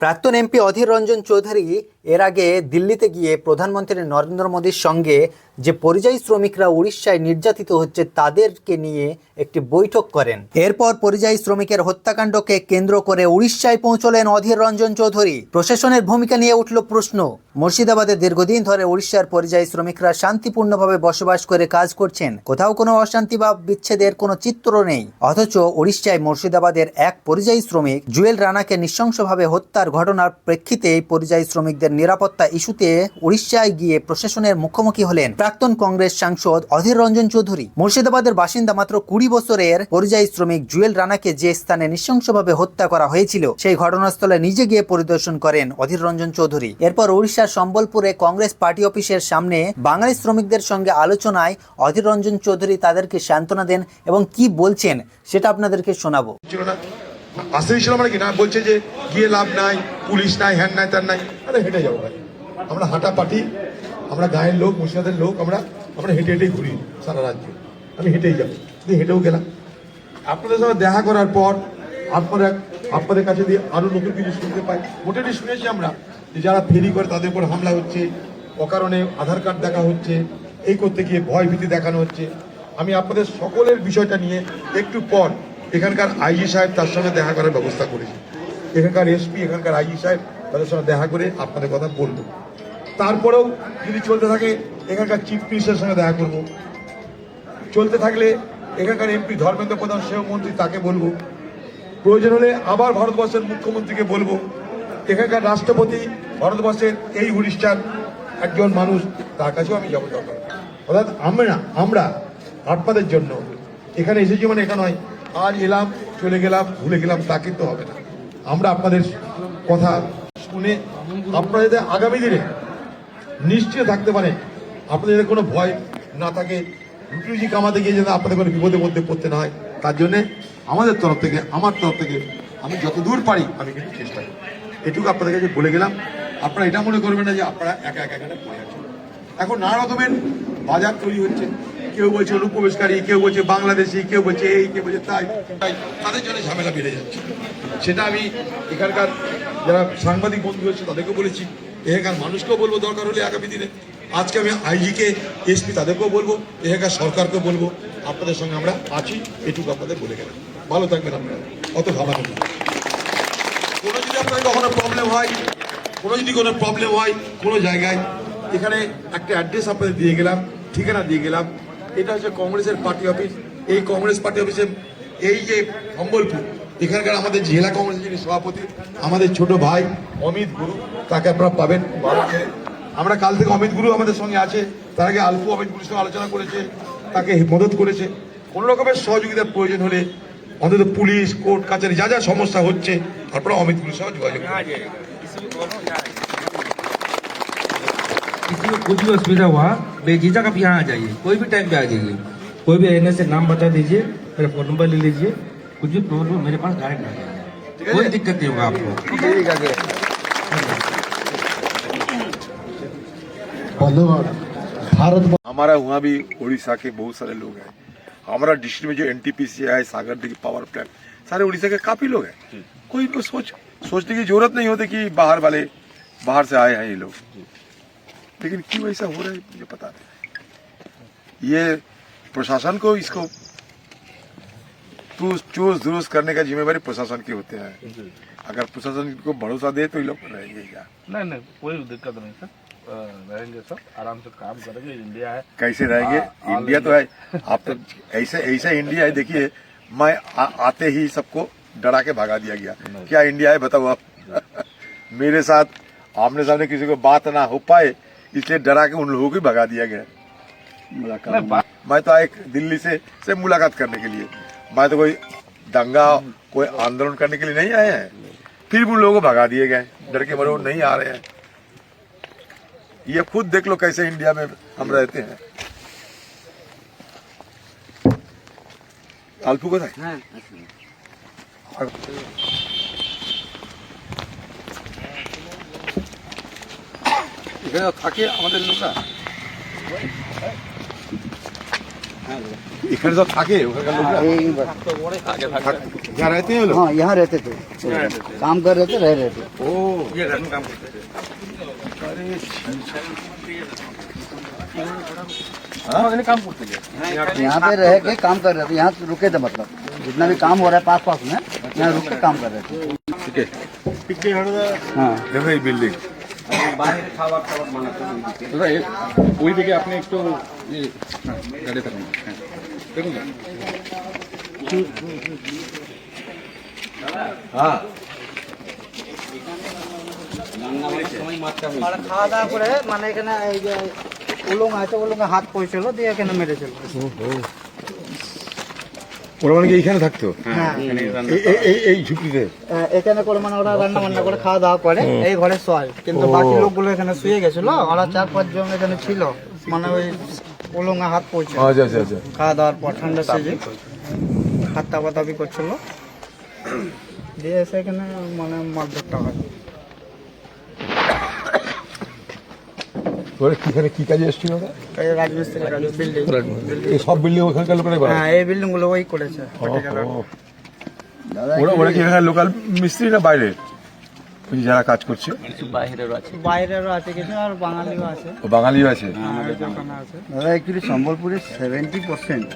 প্রাক্তন এমপি অধীর রঞ্জন চৌধুরী এর আগে দিল্লিতে গিয়ে প্রধানমন্ত্রী নরেন্দ্র মোদীর সঙ্গে যে পরিযায়ী শ্রমিকরা উড়িষ্যায় নির্যাতিত হচ্ছে তাদেরকে নিয়ে একটি বৈঠক করেন। এরপর পরিযায়ী শ্রমিকের হত্যাকাণ্ডকে কেন্দ্র করে উড়িষ্যায় পৌঁছলেন অধীর রঞ্জন চৌধুরী। প্রশাসনের ভূমিকা নিয়ে উঠল প্রশ্ন। মুর্শিদাবাদে দীর্ঘদিন ধরে উড়িষ্যার পরিযায়ী শ্রমিকরা শান্তিপূর্ণভাবে বসবাস করে কাজ করছেন। কোথাও কোনো অশান্তি বা বিচ্ছেদের কোনো চিত্র নেই। অথচ উড়িষ্যায় মুর্শিদাবাদের এক পরিযায়ী শ্রমিক, জুয়েল রানাকে নৃশংসভাবে হত্যার ঘটনার প্রেক্ষিতে পরিযায়ী শ্রমিকদের নিরাপত্তা ইস্যুতে উড়িষ্যায় গিয়ে প্রশাসনের মুখোমুখি হলেন। প্রাক্তন কংগ্রেস সাংসদ অধীর রঞ্জন চৌধুরী। মুর্শিদাবাদের বাসিন্দা মাত্র কুড়ি বছরের পরিযায়ী শ্রমিক জুয়েল রানাকে যে স্থানে নৃশংসভাবে হত্যা করা হয়েছিল, সেই ঘটনাস্থলে নিজে গিয়ে পরিদর্শন করেন অধীর রঞ্জন চৌধুরী। এরপর উড়িষ্যার সম্বলপুরে কংগ্রেস পার্টি অফিসের সামনে বাঙালি শ্রমিকদের সঙ্গে আলোচনায় অধীর রঞ্জন চৌধুরী তাদেরকে সান্ত্বনা দেন এবং কি বলছেন সেটা আপনাদেরকে শোনাবো। মানে বলছে যে গিয়ে লাভ নাই, পুলিশ নাই, হ্যান নাই তার নাই। আরে হেঁটে যাব ভাই। আমরা হাঁটা পাটি আমরা গায়ের লোক মুর্শিদাদের লোক, আমরা আমরা হেঁটে হেঁটেই ঘুরি সারা রাজ্য। আমি হেঁটেই যাব। দিয়ে হেঁটেও গেলাম। আপনাদের সঙ্গে দেখা করার পর আপনারা, আপনাদের কাছে দিয়ে আরও নতুন কিছু শুনতে পাই। মোটামুটি শুনেছি আমরা যে যারা ফেরি করে তাদের উপর হামলা হচ্ছে, অকারণে আধার কার্ড দেখা হচ্ছে, এই করতে গিয়ে ভয় ভীতি দেখানো হচ্ছে। আমি আপনাদের সকলের বিষয়টা নিয়ে একটু পর এখানকার আইজি সাহেব তার সঙ্গে দেখা করার ব্যবস্থা করেছি। এখানকার এসপি, এখানকার আইজি সাহেব তাদের সঙ্গে দেখা করে আপনাদের কথা বলব। তারপরেও যদি চলতে থাকে, এখানকার চিফ মিনিস্টারের সঙ্গে দেখা করব। চলতে থাকলে এখানকার এমপি ধর্মেন্দ্র প্রধান, সেও মন্ত্রী, তাকে বলব। প্রয়োজন হলে আবার ভারতবর্ষের মুখ্যমন্ত্রীকে বলব। এখানকার রাষ্ট্রপতি ভারতবর্ষের এই উড়িষ্যার একজন মানুষ, তার কাছেও আমি যাব দরকার। অর্থাৎ আমরা আমরা আপনাদের জন্য। এখানে এসেছি মানে এখানে নয়। আজ এলাম, চলে গেলাম, ভুলে গেলাম, তা কিন্তু হবে না। আমরা আপনাদের কথা শুনে আপনারা যাতে আগামী দিনে নিশ্চয় থাকতে পারেন। আপনাদের যাতে কোনো ভয় না থাকে। রুটি কামাতে গিয়ে যেন আপনাদের কোনো বিপদের মধ্যে পড়তে না হয়, তার জন্য আমাদের তরফ থেকে, আমার তরফ থেকে আমি যত দূর পারি আমি কিন্তু চেষ্টা করি। এটুকু আপনাদের কাছে বলে গেলাম। আপনারা এটা মনে করবেন না যে আপনারা একা একা এখানে পড়ে আছেন। এখন নানা রকমের বাজার তৈরি হচ্ছে। কেউ বলছে অনুপ্রবেশকারী, কেউ বলছে বাংলাদেশি, কেউ বলছে এই, কেউ বলছে তাই তাই, তাদের জন্য ঝামেলা বেড়ে যাচ্ছে। সেটা আমি এখানকার যারা সাংবাদিক বন্ধু হচ্ছে তাদেরকেও বলেছি। এখানকার মানুষকেও বলব, দরকার হলে আগামী দিনে। আজকে আমি আইজিকে, এসপি তাদেরকেও বলব, এখানকার সরকারকেও বলব, আপনাদের সঙ্গে আমরা আছি, এটুকু আপনাদের বলে গেলাম। ভালো থাকবেন আপনারা। অত ভাবানো না। কোনো যদি আপনার কখনো প্রবলেম হয়, কোনো যদি কোনো প্রবলেম হয়, কোনো জায়গায়, এখানে একটা অ্যাড্রেস আপনাদের দিয়ে গেলাম, ঠিকানা দিয়ে গেলাম। এটা হচ্ছে কংগ্রেসের পার্টি অফিস এই কংগ্রেস পার্টি অফিসে এই যে, সম্বলপুর এখানকার আমাদের জেলা কংগ্রেসের যিনি সভাপতি আমাদের ছোট ভাই অমিত গুরু তাকে আপনারা পাবেন আমরা কাল থেকে অমিত গুরু আমাদের সঙ্গে আছে তার আগে আলফু অমিত গুরুর সঙ্গে আলোচনা করেছে তাকে মদত করেছে কোনো রকমের সহযোগিতার প্রয়োজন হলে অন্তত পুলিশ কোর্ট কাছারি যা যা সমস্যা হচ্ছে তারপরে অমিত গুরুর সঙ্গে যোগাযোগ করবেন। किसी को कुछ भी असुविधा हुआ बेझिझक आप यहाँ आ जाइए कोई भी टाइम पे आ जाइए कोई भी रहने से नाम बता दीजिए मेरा फोन नंबर ले लीजिए कुछ भी प्रॉब्लम मेरे पास डायरेक्ट आ है। कोई दिक्कत नहीं होगा आपको। भारत हमारा वहाँ भी उड़ीसा के बहुत सारे लोग हैं। हमारा डिस्ट्रिक्ट में जो एनटीपीसी है सागर दिघी पावर प्लांट सारे उड़ीसा के काफ़ी लोग हैं। कोई को सोच सोचने की ज़रूरत नहीं होती कि बाहर वाले बाहर से आए हैं ये लोग। लेकिन क्यों ऐसा हो रहा है मुझे पता नहीं। ये प्रशासन को इसको चूस चूस दुरुस्त करने का जिम्मेवारी प्रशासन की होते हैं। अगर प्रशासन को भरोसा दे तो ये लोग रहेंगे क्या? नहीं नहीं कोई दिक्कत नहीं सर। रहेंगे सब आराम से काम करेंगे इंडिया है। कैसे रहेंगे? इंडिया तो है। आप तो ऐसे ऐसा इंडिया है देखिए मैं आ, आते ही सबको डरा के भगा दिया गया। क्या इंडिया है बताओ आप। मेरे साथ आमने सामने किसी को बात ना हो पाए इसलिए डरा के उन लोगों को भगा दिया गया। मैं तो आए दिल्ली से से मुलाकात करने के लिए मैं तो कोई दंगा कोई आंदोलन करने के लिए नहीं आए हैं फिर भी उन लोगों को भगा दिए गए डर के मरे वो नहीं आ रहे हैं ये खुद देख लो कैसे इंडिया में हम रहते हैं अल्पू को এখানে থাকে আমাদের লোকরা এখানে সব থাকে ওখানকার লোকরা यहाँ रहते हैं ये लोग हाँ यहाँ रहते थे काम कर रहे थे रह रहे थे ओ ये घर में काम करते थे हाँ काम करते हैं यहाँ पे रह के काम कर रहे थे यहाँ रुके थे मतलब जितना भी काम हो रहा है पास पास में यहाँ रुक के काम कर रहे थे ठीक है हाँ देखो ये बिल्डिंग দাদা এ- ওই দিকে আপনি একটু হ্যাঁ, থাকুন। হ্যাঁ দেখুন না খাওয়া দাওয়া করে মানে এখানে এই যে উলুং আছে উলুঙে হাত পড়ছিল দিয়ে এখানে মেরেছিল ওরা মানে এইখানে থাকতো? হ্যাঁ। এই- এই- ঝুপড়িতে? এখানে করে মানে ওরা রান্না বান্না করে খাওয়া দাওয়া করে এই ঘরে শোয় কিন্তু বাকি লোকগুলো এখানে শুয়ে গেছিল ওরা চার পাঁচ জন এখানে ছিল। মানে ওই উলুঙে হাত পড়ছিল আচ্ছা আচ্ছা আচ্ছা। খাওয়া দাওয়ার পর ঠান্ডা সিজে। হাত্তা পাতাবি করছিল। দিয়ে এসে এখানে মানে মারধরটা হয়। তোরা কিখানে কি কাজে এসেছিল? রাজমিস্ত্রি কাজ বিল্ডিং এই সব বিল্ডিং ওখানকার হ্যাঁ এই বিল্ডিং করেছে ওরা ওরা কি লোকাল মিস্ত্রি না বাইরে? যারা কাজ করছে। বাইরেরও আছে। বাইরেরও আছে কিছু আর বাঙালিও আছে। বাঙালিও আছে? হ্যাঁ, দাদা সম্বলপুরে সেভেন্টি হ্যাঁ। পার্সেন্ট